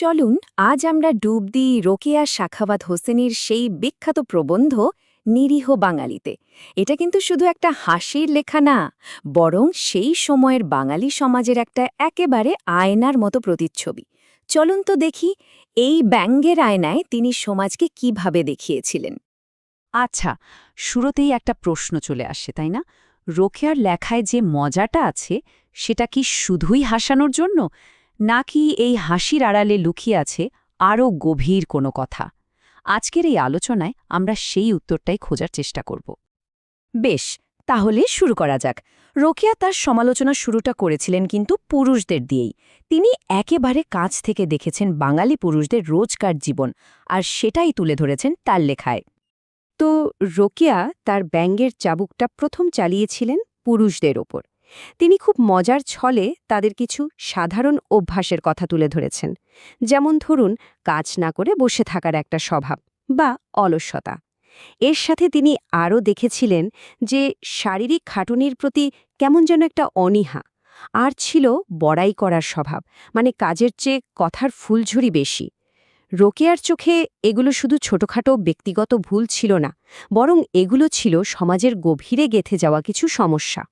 চলুন, আজ আমরা ডুব দিই রোকেয়া শাখাবাত হোসেনের সেই বিখ্যাত প্রবন্ধ নিরীহ বাঙালিতে। এটা কিন্তু শুধু একটা হাসির লেখা না, বরং সেই সময়ের বাঙালি সমাজের একটা একেবারে আয়নার মতো প্রতিচ্ছবি। চলুন তো দেখি, এই ব্যঙ্গের আয়নায় তিনি সমাজকে কীভাবে দেখিয়েছিলেন। আচ্ছা শুরুতেই একটা প্রশ্ন চলে আসে, তাই না? রোকেয়ার লেখায় যে মজাটা আছে, সেটা কি শুধুই হাসানোর জন্য? নাকি এই হাসির আড়ালে লুকিয়ে আছে আরও গভীর কোনো কথা? আজকের এই আলোচনায় আমরা সেই উত্তরটাই খোঁজার চেষ্টা করব। বেশ, তাহলে শুরু করা যাক। রোকেয়া তার সমালোচনা শুরুটা করেছিলেন কিন্তু পুরুষদের দিয়েই। তিনি একেবারে কাছ থেকে দেখেছেন বাঙালি পুরুষদের রোজকার জীবন আর সেটাই তুলে ধরেছেন তার লেখায়। তো রোকেয়া তার ব্যঙ্গের চাবুকটা প্রথম চালিয়েছিলেন পুরুষদের ওপর। তিনি খুব মজার ছলে তাদের কিছু সাধারণ অভ্যাসের কথা তুলে ধরেছেন। যেমন ধরুন, কাজ না করে বসে থাকার একটা স্বভাব বা অলস্যতা এর সাথে তিনি আরও দেখেছিলেন যে শারীরিক খাটুনির প্রতি কেমন যেন একটা অনীহা, আর ছিল বড়াই করার স্বভাব মানে কাজের চেয়ে কথার ফুলঝুরি বেশি। রোকেয়ার চোখে এগুলো শুধু ছোটখাটো ব্যক্তিগত ভুল ছিল না, বরং এগুলো ছিল সমাজের গভীরে গেথে যাওয়া কিছু সমস্যা।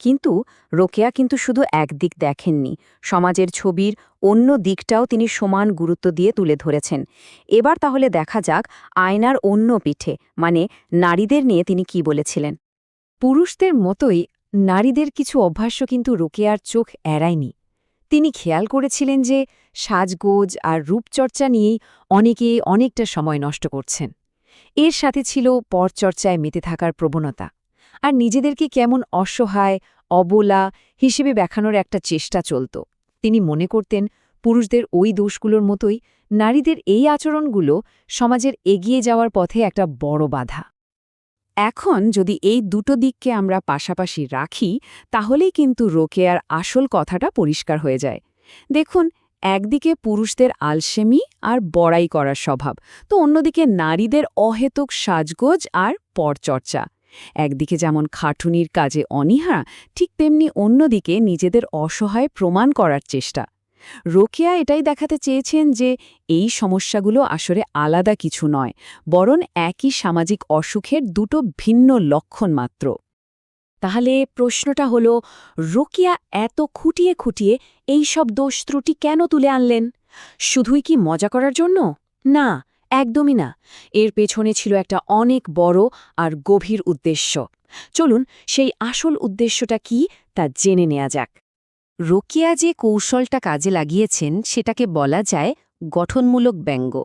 কিন্তু রোকেয়া কিন্তু শুধু একদিক দেখেননি, সমাজের ছবির অন্য দিকটাও তিনি সমান গুরুত্ব দিয়ে তুলে ধরেছেন। এবার তাহলে দেখা যাক আয়নার অন্য পিঠে মানে নারীদের নিয়ে তিনি কি বলেছিলেন। পুরুষদের মতোই নারীদের কিছু অভ্যাস্য কিন্তু রোকেয়ার চোখ এড়ায়নি। তিনি খেয়াল করেছিলেন যে সাজগোজ আর রূপচর্চা নিয়েই অনেকে অনেকটা সময় নষ্ট করছেন। এর সাথে ছিল পরচর্চায় মেতে থাকার প্রবণতা। আর নিজেদেরকে কেমন অসহায়, অবলা হিসেবে দেখানোর একটা চেষ্টা চলত। তিনি মনে করতেন, পুরুষদের ওই দোষগুলোর মতোই নারীদের এই আচরণগুলো সমাজের এগিয়ে যাওয়ার পথে একটা বড় বাধা। এখন যদি এই দুটো দিককে আমরা পাশাপাশি রাখি, তাহলেই কিন্তু রোকেয়ার আসল কথাটা পরিষ্কার হয়ে যায়। দেখুন, একদিকে পুরুষদের আলসেমি আর বড়াই করার স্বভাব, তো অন্যদিকে নারীদের অহেতুক সাজগোজ আর পরচর্চা। একদিকে যেমন খাটুনির কাজে অনীহা, ঠিক তেমনি অন্যদিকে নিজেদের অসহায় প্রমাণ করার চেষ্টা। রোকেয়া এটাই দেখাতে চেয়েছেন যে, এই সমস্যাগুলো আসলে আলাদা কিছু নয়, বরং একই সামাজিক অসুখের দুটো ভিন্ন লক্ষণ মাত্র। তাহলে প্রশ্নটা হল, রোকিয়া এত খুঁটিয়ে খুঁটিয়ে এই সব দোষ ত্রুটি কেন তুলে আনলেন? শুধুই কি মজা করার জন্য? না একদমই না। এর পেছনে ছিল একটা অনেক বড় আর গভীর উদ্দেশ্য। চলুন সেই আসল উদ্দেশ্যটা কি তা জেনে নেওয়া যাক। রোকিয়া যে কৌশলটা কাজে লাগিয়েছেন, সেটাকে বলা যায় গঠনমূলক ব্যঙ্গ।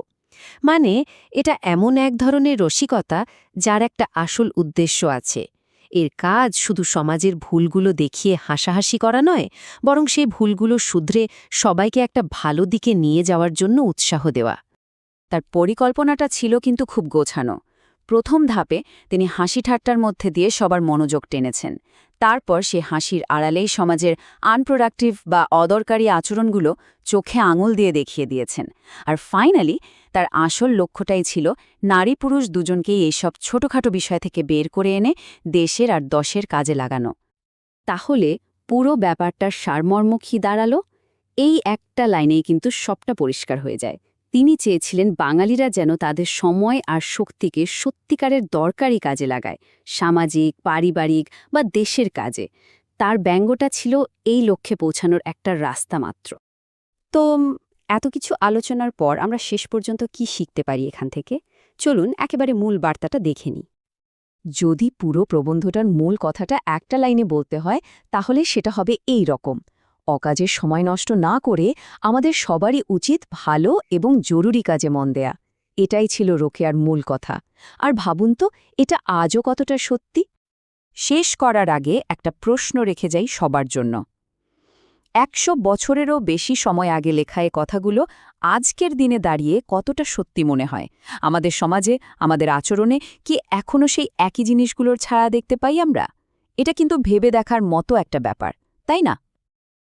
মানে এটা এমন এক ধরনের রসিকতা যার একটা আসল উদ্দেশ্য আছে। এর কাজ শুধু সমাজের ভুলগুলো দেখিয়ে হাসাহাসি করা নয়, বরং সেই ভুলগুলো শুধরে সবাইকে একটা ভালো দিকে নিয়ে যাওয়ার জন্য উৎসাহ দেওয়া। তার পরিকল্পনাটা ছিল কিন্তু খুব গোছানো। প্রথম ধাপে তিনি হাসি ঠাট্টার মধ্যে দিয়ে সবার মনোযোগ টেনেছেন। তারপর সে হাসির আড়ালেই সমাজের আনপ্রোডাক্টিভ বা অদরকারী আচরণগুলো চোখে আঙুল দিয়ে দেখিয়ে দিয়েছেন। আর ফাইনালি তার আসল লক্ষ্যটাই ছিল নারী পুরুষ দুজনকেই এইসব ছোটখাটো বিষয় থেকে বের করে এনে দেশের আর দশের কাজে লাগানো। তাহলে পুরো ব্যাপারটার সারমর্ম কী দাঁড়াল? এই একটা লাইনেই কিন্তু সবটা পরিষ্কার হয়ে যায়। তিনি চেয়েছিলেন বাঙালিরা যেন তাদের সময় আর শক্তিকে সত্যিকারের দরকারি কাজে লাগায়, সামাজিক, পারিবারিক বা দেশের কাজে। তার ব্যঙ্গটা ছিল এই লক্ষ্যে পৌঁছানোর একটা রাস্তা মাত্র। তো এত কিছু আলোচনার পর আমরা শেষ পর্যন্ত কি শিখতে পারি এখান থেকে? চলুন একেবারে মূল বার্তাটা দেখে নিই। যদি পুরো প্রবন্ধটার মূল কথাটা একটা লাইনে বলতে হয়, তাহলে সেটা হবে এই রকম। অকাজের সময় নষ্ট না করে আমাদের সবারই উচিত ভালো এবং জরুরি কাজে মন দেয়া। এটাই ছিল রোকেয়ার মূল কথা। আর ভাবুন তো, এটা আজও কতটা সত্যি? শেষ করার আগে একটা প্রশ্ন রেখে যাই সবার জন্য। একশো বছরেরও বেশি সময় আগে লেখা এ কথাগুলো আজকের দিনে দাঁড়িয়ে কতটা সত্যি মনে হয়? আমাদের সমাজে, আমাদের আচরণে কি এখনও সেই একই জিনিসগুলোর ছায়া দেখতে পাই আমরা? এটা কিন্তু ভেবে দেখার মতো একটা ব্যাপার, তাই না?